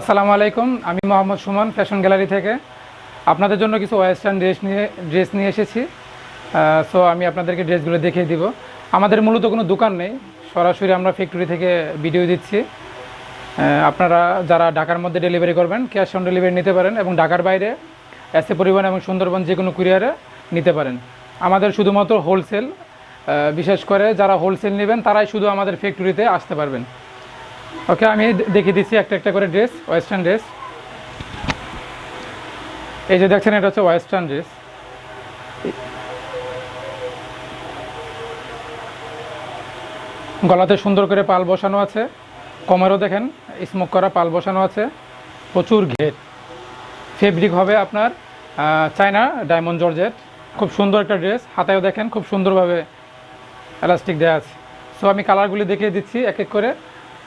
আসসালামু আলাইকুম, আমি মোহাম্মদ সুমন ফ্যাশন গ্যালারি থেকে। আপনাদের জন্য কিছু ওয়েস্টার্ন ড্রেস নিয়ে ড্রেস নিয়ে এসেছি। সো আমি আপনাদেরকে ড্রেসগুলো দেখিয়ে দিব। আমাদের মূলত কোনো দোকান নেই, সরাসরি আমরা ফ্যাক্টরি থেকে ভিডিও দিচ্ছি। আপনারা যারা ঢাকার মধ্যে ডেলিভারি করবেন ক্যাশ অন ডেলিভারি নিতে পারেন এবং ঢাকার বাইরে এসে পরিবহন এবং সুন্দরবন যে কোনো কুরিয়ারে নিতে পারেন। আমাদের শুধুমাত্র হোলসেল বিশেষ করে যারা হোলসেল নেবেন, তারাই শুধু আমাদের ফ্যাক্টরিতে আসতে পারবেন। ওকে আমি দেখিয়ে দিচ্ছি একটা একটা করে ড্রেস ওয়েস্টার্ন ড্রেস এই যে দেখছেন, এটা হচ্ছে ওয়েস্টার্ন ড্রেস গলাতে সুন্দর করে পাল বসানো আছে। কোমরেও দেখেন স্মোক করা পাল বসানো আছে। প্রচুর ঘের। ফেব্রিক হবে আপনার চায়না ডায়মন্ড জর্জেট খুব সুন্দর একটা ড্রেস হাতায়ও দেখেন, খুব সুন্দরভাবে এলাস্টিক দেওয়া আছে। সো আমি কালারগুলি দেখিয়ে দিচ্ছি এক এক করে।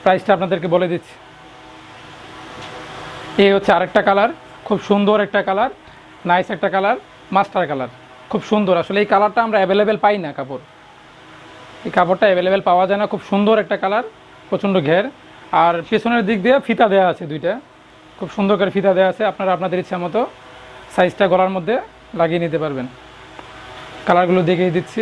প্রাইসটা আপনাদেরকে বলে দিচ্ছি। এই হচ্ছে আরেকটা কালার, খুব সুন্দর একটা কালার নাইস একটা কালার মাস্টার কালার, খুব সুন্দর। আসলে এই কালারটা আমরা অ্যাভেলেবেল পাই না কাপড়। এই কাপড়টা অ্যাভেলেবেল পাওয়া যায় না, খুব সুন্দর একটা কালার, প্রচণ্ড ঘের। আর পেছনের দিক দিয়ে ফিতা দেওয়া আছে দুইটা, খুব সুন্দর করে ফিতা দেওয়া আছে, আপনারা আপনাদের ইচ্ছা মতো সাইজটা গলার মধ্যে লাগিয়ে নিতে পারবেন। কালারগুলো দেখিয়ে দিচ্ছি।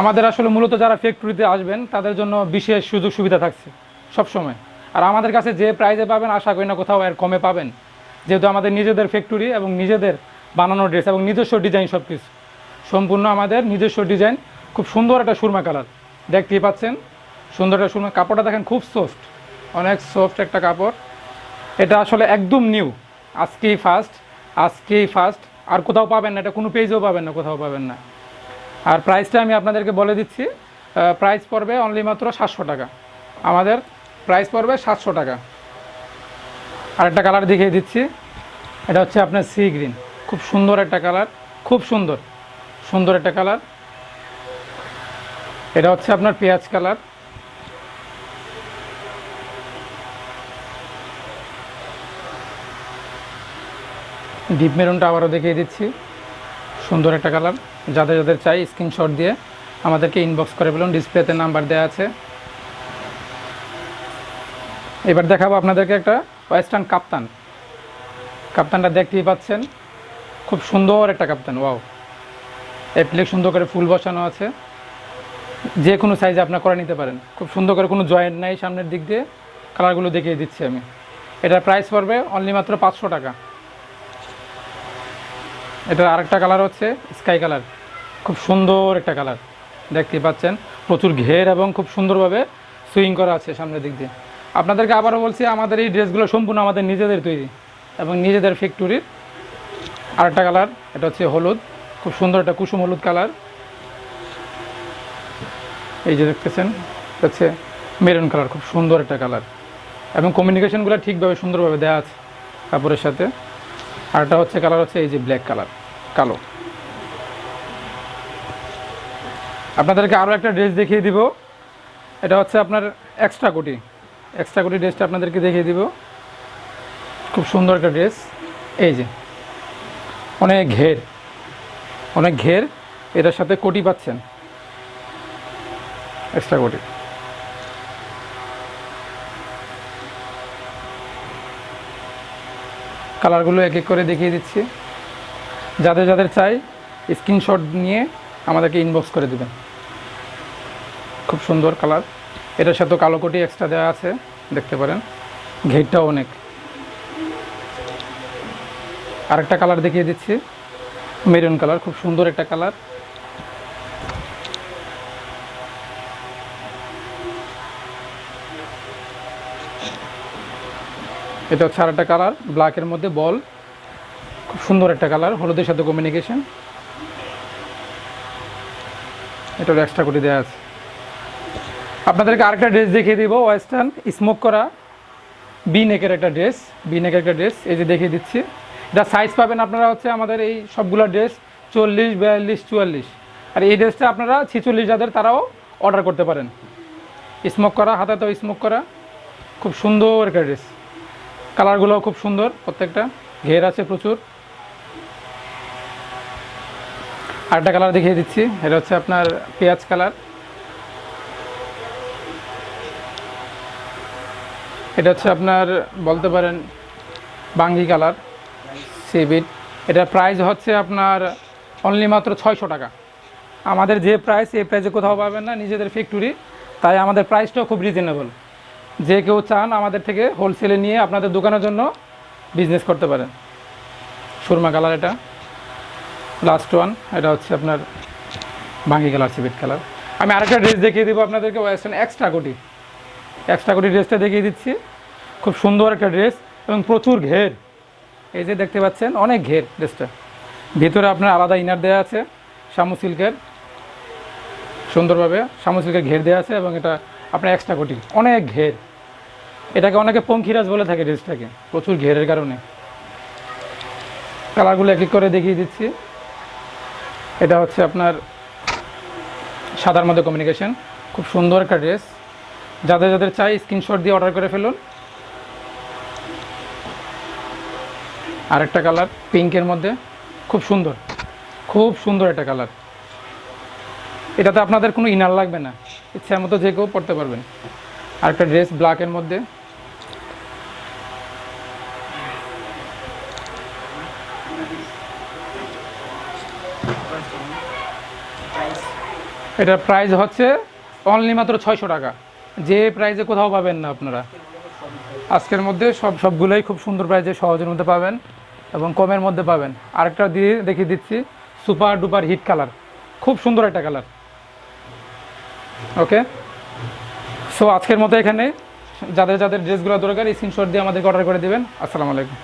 আমাদের আসলে মূলত যারা ফ্যাক্টরিতে আসবেন, তাদের জন্য বিশেষ সুযোগ সুবিধা থাকছে। সব সময় আর আমাদের কাছে যে প্রাইজে পাবেন, আশা করি না কোথাও এর কমে পাবেন। যেহেতু আমাদের নিজেদের ফ্যাক্টরি এবং নিজেদের বানানো ড্রেস এবং নিজস্ব ডিজাইন সব কিছু সম্পূর্ণ আমাদের নিজস্ব ডিজাইন খুব সুন্দর একটা সুরমা কালার দেখতেই পাচ্ছেন? সুন্দর একটা সুরমা। কাপড়টা দেখেন, খুব সফট অনেক সফট একটা কাপড়। এটা আসলে একদম নিউ আজকেই ফার্স্ট আজকেই ফার্স্ট আর কোথাও পাবেন না, এটা কোনো পেজেও পাবেন না, কোথাও পাবেন না। আর প্রাইসটা আমি আপনাদেরকে বলে দিচ্ছি। প্রাইস পড়বে অনলি মাত্র সাতশো টাকা। আমাদের প্রাইস পড়বে সাতশো টাকা। আরেকটা কালার দেখিয়ে দিচ্ছি। এটা হচ্ছে আপনার সি গ্রিন খুব সুন্দর একটা কালার, খুব সুন্দর। সুন্দর একটা কালার। এটা হচ্ছে আপনার পেঁয়াজ কালার। ডিপ মেরুনটা আবারও দেখিয়ে দিচ্ছি। সুন্দর একটা কালার। যাদের যাদের চাই স্ক্রিনশট দিয়ে আমাদেরকে ইনবক্স করে বলুন ডিসপ্লেতে নাম্বার দেওয়া আছে। এবার দেখাবো আপনাদেরকে একটা ওয়েস্টার্ন কাপ্তান। কাপ্তানটা দেখতেই পাচ্ছেন। খুব সুন্দর একটা কাপ্তান, ওয়াও। অ্যাপ্লিক সুন্দর করে ফুল বসানো আছে। যে কোনো সাইজে আপনার করে নিতে পারেন। খুব সুন্দর করে কোনো জয়েন্ট নাই সামনের দিক দিয়ে। কালারগুলো দেখিয়ে দিচ্ছি আমি। এটার প্রাইস পড়বে অনলি মাত্র পাঁচশো টাকা। এটার আরেকটা কালার হচ্ছে স্কাই কালার খুব সুন্দর একটা কালার দেখতেই পাচ্ছেন। প্রচুর ঘের এবং খুব সুন্দরভাবে সুইং করা আছে সামনের দিক দিয়ে। আপনাদেরকে আবারও বলছি, আমাদের এই ড্রেসগুলো সম্পূর্ণ আমাদের নিজেদের তৈরি এবং নিজেদের ফ্যাক্টরির। আরেকটা কালার, এটা হচ্ছে হলুদ, খুব সুন্দর একটা কুসুম হলুদ কালার। এই যে দেখতেছেন হচ্ছে মেরুন কালার, খুব সুন্দর একটা কালার। এবং কমিউনিকেশনগুলো ঠিকভাবে সুন্দরভাবে দেওয়া আছে কাপড়ের সাথে। আরটা হচ্ছে কালার হচ্ছে এই যে ব্ল্যাক কালার, কালো। আপনাদেরকে আরও একটা ড্রেস দেখিয়ে দিব। এটা হচ্ছে আপনার এক্সট্রা কোটি। এক্সট্রা কোটি ড্রেসটা আপনাদেরকে দেখিয়ে দিব। খুব সুন্দর একটা ড্রেস। এই যে, অনেক ঘের অনেক ঘের। এটার সাথে কোটি পাচ্ছেন। এক্সট্রা কোটি। কালারগুলো এক এক করে দেখিয়ে দিচ্ছি। যাদের যাদের চাই, স্ক্রিনশট নিয়ে আমাদেরকে ইনবক্স করে দেবেন। খুব সুন্দর কালার। এটার সাথে কালো কোটি এক্সট্রা দেওয়া আছে, দেখতে পারেন। ঘেরটাও অনেক। আরেকটা কালার দেখিয়ে দিচ্ছি। মেরুন কালার খুব সুন্দর একটা কালার এটা হচ্ছে আরেকটা কালার ব্ল্যাকের মধ্যে বল খুব সুন্দর একটা কালার হলুদের সাথে কমিউনিকেশন এটা এক্সট্রা করে দেওয়া আছে। আপনাদেরকে আরেকটা ড্রেস দেখিয়ে দিব ওয়েস্টার্ন স্মোক করা বি নেকের একটা ড্রেস বি নেকের একটা ড্রেস এই যে দেখিয়ে দিচ্ছি। এটা সাইজ পাবেন আপনারা হচ্ছে আমাদের এই সবগুলো ড্রেস চল্লিশ, বিয়াল্লিশ, চুয়াল্লিশ। আর এই ড্রেসটা আপনারা ছিচল্লিশ যাদের, তারাও অর্ডার করতে পারেন। স্মোক করা, হাতাতেও স্মোক করা, খুব সুন্দর একটা ড্রেস কালারগুলোও খুব সুন্দর, প্রত্যেকটা। ঘের আছে প্রচুর। আরেকটা কালার দেখিয়ে দিচ্ছি, এটা হচ্ছে আপনার পেঁয়াজ কালার এটা হচ্ছে আপনার বলতে পারেন বাঙ্গি কালার সিবিট এটার প্রাইস হচ্ছে আপনার অনলি মাত্র ছয়শো টাকা। আমাদের যে প্রাইস এই প্রাইসে কোথাও পাবেন না, নিজেদের ফ্যাক্টরি তাই আমাদের প্রাইসটাও খুব রিজনেবল যে কেউ চান আমাদের থেকে হোলসেলে নিয়ে আপনাদের দোকানের জন্য বিজনেস করতে পারেন। সুরমা কালার এটা। লাস্ট ওয়ান এটা হচ্ছে আপনার ভাঙ্গি কালার সিভিট কালার। আমি আরেকটা ড্রেস দেখিয়ে দেবো আপনাদেরকে, ওয়েস্টার্ন এক্সট্রা কোটি। এক্সট্রা কোটি ড্রেসটা দেখিয়ে দিচ্ছি। খুব সুন্দর একটা ড্রেস এবং প্রচুর ঘের। এই যে দেখতে পাচ্ছেন, অনেক ঘের ড্রেসটা। ভিতরে আপনার আলাদা ইনার দেওয়া আছে শামু সিল্কের। সুন্দরভাবে শামু সিল্কের ঘের দেওয়া আছে এবং এটা আপনার এক্সট্রা কোটি। অনেক ঘের। এটাকে অনেকে পঙ্খিরাজ বলে থাকে ড্রেসটাকে, প্রচুর ঘেরের কারণে। কালারগুলো এক এক করে দেখিয়ে দিচ্ছি। এটা হচ্ছে আপনার সাদার মধ্যে কমিউনিকেশন খুব সুন্দর একটা ড্রেস। যাদের যাদের চাই স্ক্রিনশট দিয়ে অর্ডার করে ফেলুন। আরেকটা কালার পিঙ্কের মধ্যে। খুব সুন্দর। খুব সুন্দর একটা কালার। এটাতে আপনাদের কোনো ইনার লাগবে না। ইচ্ছা মতো যে কেউ পড়তে পারবেন। আরেকটা ড্রেস ব্ল্যাকের মধ্যে। এটার প্রাইস হচ্ছে অনলি মাত্র ছয়শো টাকা। যে প্রাইজে কোথাও পাবেন না আপনারা। আজকের মধ্যে সব, সবগুলোই খুব সুন্দর প্রাইজে সহজের মধ্যে পাবেন এবং কমের মধ্যে পাবেন। আরেকটা দিয়ে দেখিয়ে দিচ্ছি সুপার ডুপার হিট কালার খুব সুন্দর একটা কালার ওকে সো আজকের মতো এখানে। যাদের যাদের ড্রেসগুলো দরকার, এই স্ক্রিনশট দিয়ে আমাদেরকে অর্ডার করে দেবেন। আসসালামু আলাইকুম।